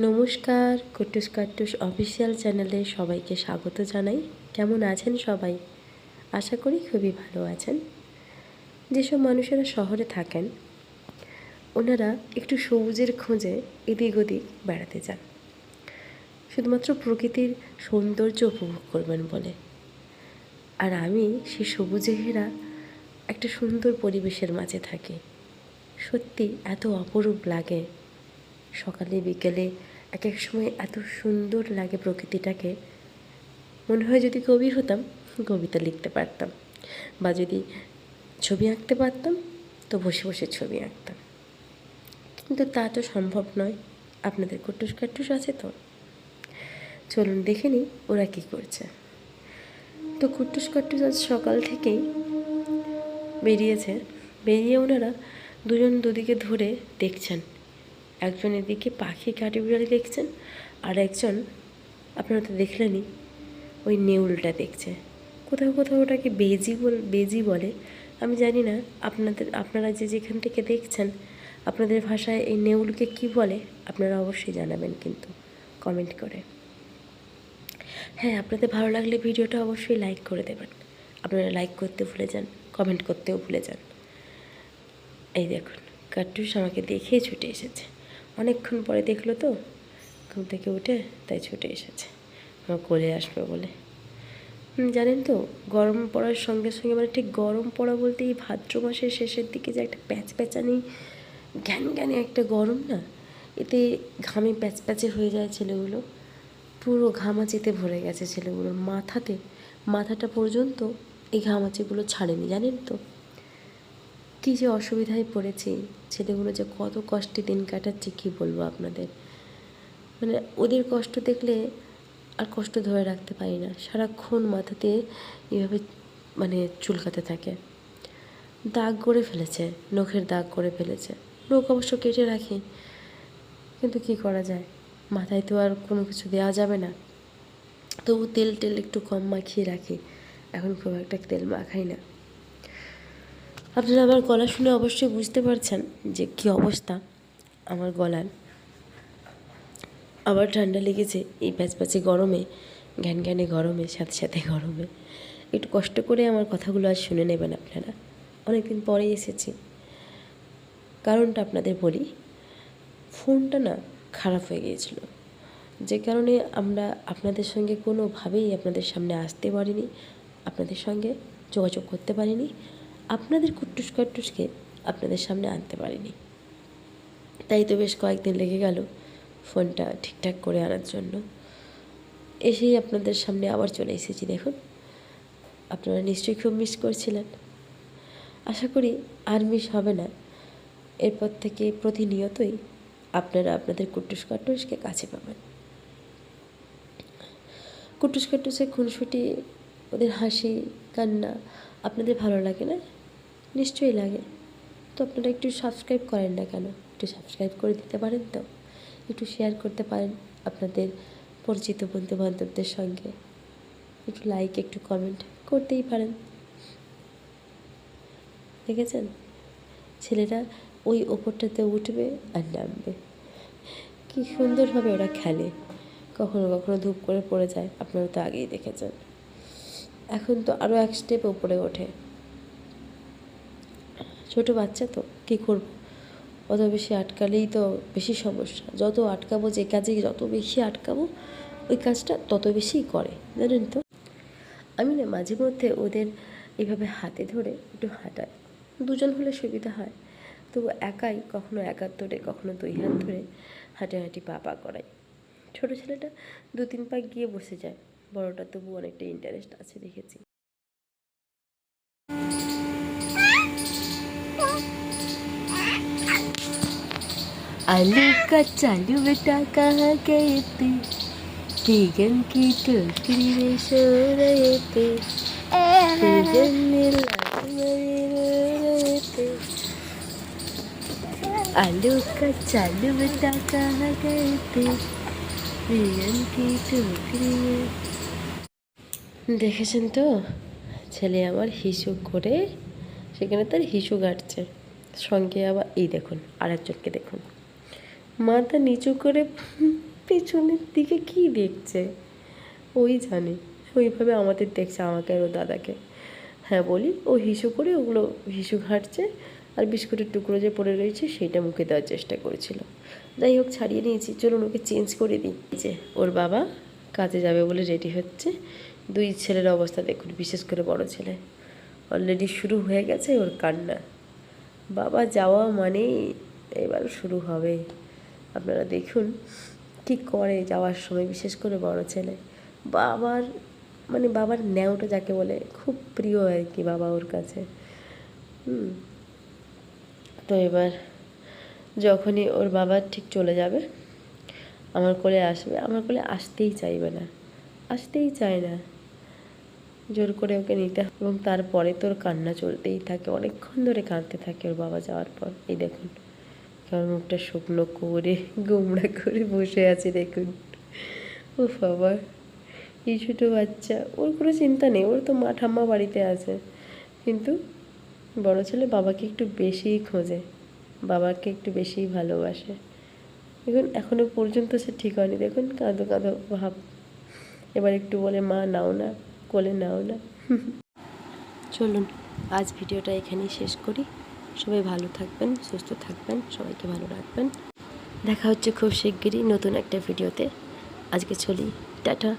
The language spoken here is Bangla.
নমস্কার, কুটুস কাট্টুস অফিসিয়াল চ্যানেলে সবাইকে স্বাগত জানাই। কেমন আছেন সবাই? আশা করি খুবই ভালো আছেন। যেসব মানুষেরা শহরে থাকেন, ওনারা একটু সবুজের খোঁজে এদিক ওদিক বেড়াতে যান। শুধুমাত্র প্রকৃতির সৌন্দর্য উপভোগ করবেন বলে। আর আমি সেই সবুজে ঘেরা একটা সুন্দর পরিবেশের মাঝে থাকি। সত্যি এত অপরূপ লাগে সকালে, বিকেলে এক এক সময় এত সুন্দর লাগে প্রকৃতিটাকে। মনে হয় যদি কবি হতাম, কবিতা লিখতে পারতাম বা যদি ছবি আঁকতে পারতাম, তো বসে বসে ছবি আঁকতাম। কিন্তু তা তো সম্ভব নয়। আপনাদের কুটুস কাটুস আছে তো? চলুন দেখে নিই ওরা কী করছে। তো কুটুস কাটুস আজ সকাল থেকেই বেরিয়েছে। বেরিয়ে ওনারা দুজন দুদিকে ধরে দেখছেন। একজন এদিকে পাখি কাঠবিড়ালি দেখছেন, আর একজন আপনারা তো দেখলেনই, ওই নেউলটা দেখছে। কোথাও কোথাও ওটাকে বেজি বল, বেজি বলে। আমি জানি না আপনাদের, আপনারা যে যেখান থেকে দেখছেন, আপনাদের ভাষায় এই নেউলকে কি বলে, আপনারা অবশ্যই জানাবেন কিন্তু কমেন্ট করে। হ্যাঁ আপনাদের ভালো লাগলে ভিডিওটা অবশ্যই লাইক করে দেবেন। আপনারা লাইক করতে ভুলে যান কমেন্ট করতেও ভুলে যান। এই দেখুন কাট্টুস আমাকে দেখেই ছুটে এসেছে। অনেকক্ষণ পরে দেখল তো, ঘুম থেকে উঠে তাই ছুটে এসেছে। আমার কোলে আসবে বলে। জানেন তো, গরম পড়ার সঙ্গে সঙ্গে মানে ঠিক গরম পড়া বলতে এই ভাদ্র মাসের শেষের দিকে যে একটা প্যাচ প্যাচানি জ্ঞান জ্ঞানে একটা গরম না, এতে ঘামে প্যাচ প্যাচে হয়ে যায় ছেলেগুলো। পুরো ঘামাচিতে ভরে গেছে ছেলেগুলোর মাথাতে। মাথাটা পর্যন্ত এই ঘামাচিগুলো ছাড়েনি, জানেন তো। কী যে অসুবিধায় পড়েছি, ছেলেগুলো যে কত কষ্টে দিন কাটাচ্ছে কী বলব আপনাদের? মানে ওদের কষ্ট দেখলে আর কষ্ট ধরে রাখতে পারি না। সারাক্ষণ মাথাতে এভাবে মানে চুলকাতে থাকে। দাগ করে ফেলেছে, নখের দাগ করে ফেলেছে। নখ অবশ্য কেটে রাখি, কিন্তু কি করা যায়? মাথায় তো আর কোনো কিছু দেওয়া যাবে না। তবু তেল টেল একটু কম মাখিয়ে রাখি। এখন খুব একটা তেল মাখাই না। আপনারা আমার গলা শুনে অবশ্যই বুঝতে পারছেন যে কী অবস্থা আমার গলার। আবার ঠান্ডা লেগেছে এই প্যাচপ্যাচে গরমে, ঘ্যান ঘ্যানে গরমে, সাথে সাথে গরমে। একটু কষ্ট করে আমার কথাগুলো আর শুনে নেবেন আপনারা। অনেকদিন পরে এসেছি। কারণটা আপনাদের বলি, ফোনটা না খারাপ হয়ে গিয়েছিল। যে কারণে আমরা আপনাদের সঙ্গে কোনোভাবেই আপনাদের সামনে আসতে পারিনি, আপনাদের সঙ্গে যোগাযোগ করতে পারিনি। আপনাদের কুট্টুস কাট্টুসকে আপনাদের সামনে আনতে পারিনি। তাই তো বেশ কয়েকদিন লেগে গেল ফোনটা ঠিকঠাক করে আনার জন্য। এসেই আপনাদের সামনে আবার চলে এসেছি দেখুন। আপনারা নিশ্চয়ই খুব মিস করছিলেন। আশা করি আর মিস হবে না। এরপর থেকে প্রতিনিয়তই আপনারা আপনাদের কুট্টুস কাট্টুসকে কাছে পাবেন। কুটুস কাটুসে খুনসুটি, ওদের হাসি, কান্না আপনাদের ভালো লাগে না? নিশ্চয়ই লাগে। তো আপনারা একটু সাবস্ক্রাইব করেন না কেন? একটু সাবস্ক্রাইব করে দিতে পারেন তো? একটু শেয়ার করতে পারেন আপনাদের পরিচিত বন্ধু বান্ধবদের সঙ্গে। একটু লাইক একটু কমেন্ট করতেই পারেন। দেখেছেন? ছেলেরা ওই ওপরটাতে উঠবে আর নামবে। কি সুন্দরভাবে ওরা খেলে। কখনো কখনো ধূপ করে পড়ে যায়। আপনারা তো আগেই দেখেছেন। এখন তো আরও এক স্টেপ উপরে ওঠে। ছোট বাচ্চা তো, কী করব? অত বেশি আটকালেই তো বেশি সমস্যা। যত আটকাবো, যে কাজে যত বেশি আটকাবো, ওই কাজটা তত বেশিই করে, জানেন তো? আমি না মাঝে মধ্যে ওদের এভাবে হাতে ধরে একটু হাঁটাই। দুজন হলে সুবিধা হয়। তবু একাই কখনো এক হাত ধরে, কখনো দুই হাত ধরে হাঁটে হাঁটি পা পা করাই। ছোটো ছেলেটা দু তিন পা গিয়ে বসে যায়। বড়টা তবু অনেকটা ইন্টারেস্ট আছে দেখেছি। आलू का चालू बेटा कहाँ गए थे बेगन की टोकरी में सो रहे थे बेगन में लाल मरे रो रहे थे आलू का चालू बेटा कहाँ गए थे বেগন কি টুকরি দেখেছেন তো ছেলে আমার হিসু করে সেখানে তার হিসু কাটছে সঙ্গে আবার এই দেখুন আরেকজনকে দেখুন মাথা নিচু করে পেছনের দিকে কি দেখছে? ওই জানে। ওইভাবে আমাদের দেখছে আমাকে আর ও দাদাকে। হ্যাঁ বলি, ও হিসু করে ওগুলো হিসু ঘাটছে আর বিস্কুটের টুকরো যে পড়ে রয়েছে সেইটা মুখে দেওয়ার চেষ্টা করেছিল। যাই হোক, ছাড়িয়ে নিয়েছি। চলুন ওকে চেঞ্জ করে দিই। যে, ওর বাবা কাজে যাবে বলে রেডি হচ্ছে। দুই ছেলের অবস্থা দেখুন, বিশেষ করে বড় ছেলে। অলরেডি শুরু হয়ে গেছে ওর কান্না। বাবা যাওয়া মানেই এবার শুরু হবে। আপনারা দেখুন কি করে যাওয়ার সময়, বিশেষ করে বড় ছেলে। বাবার মানে বাবার ন্যাওটা যাকে বলে, খুব প্রিয় আর কি বাবা ওর কাছে। তো এবার যখনই ওর বাবা ঠিক চলে যাবে, আমার কোলে আসবে, আমার কোলে আসতেই চাইবে না। আসতেই চায় না। জোর করে ওকে নিতে এবং তারপরে তোর কান্না চলতেই থাকে, অনেকক্ষণ ধরে কাঁদতে থাকে ওর বাবা যাওয়ার পর। এই দেখুন। কেমন মুখটা শুকনো করে, গোমড়া করে বসে আছে দেখুন। ও বাবা, এই ছোটো বাচ্চা, ওর কোনো চিন্তা নেই, ওর তো মা ঠাম্মা বাড়িতে আছে। কিন্তু বড় ছেলে বাবাকে একটু বেশিই খোঁজে, বাবাকে একটু বেশিই ভালোবাসে। দেখুন, এখনও পর্যন্ত সে ঠিক হয়নি, দেখুন, কাঁদো কাঁদো ভাব। এবার একটু বলে, মা, নাও না, কোলে নাও না। চলুন, আজ ভিডিওটা এখানেই শেষ করি। সবাই ভালো থাকবেন, সুস্থ থাকবেন, সবাইকে ভালো রাখবেন। দেখা হচ্ছে খুব শিগগিরই নতুন একটা ভিডিওতে। আজকে চলি, টাটা।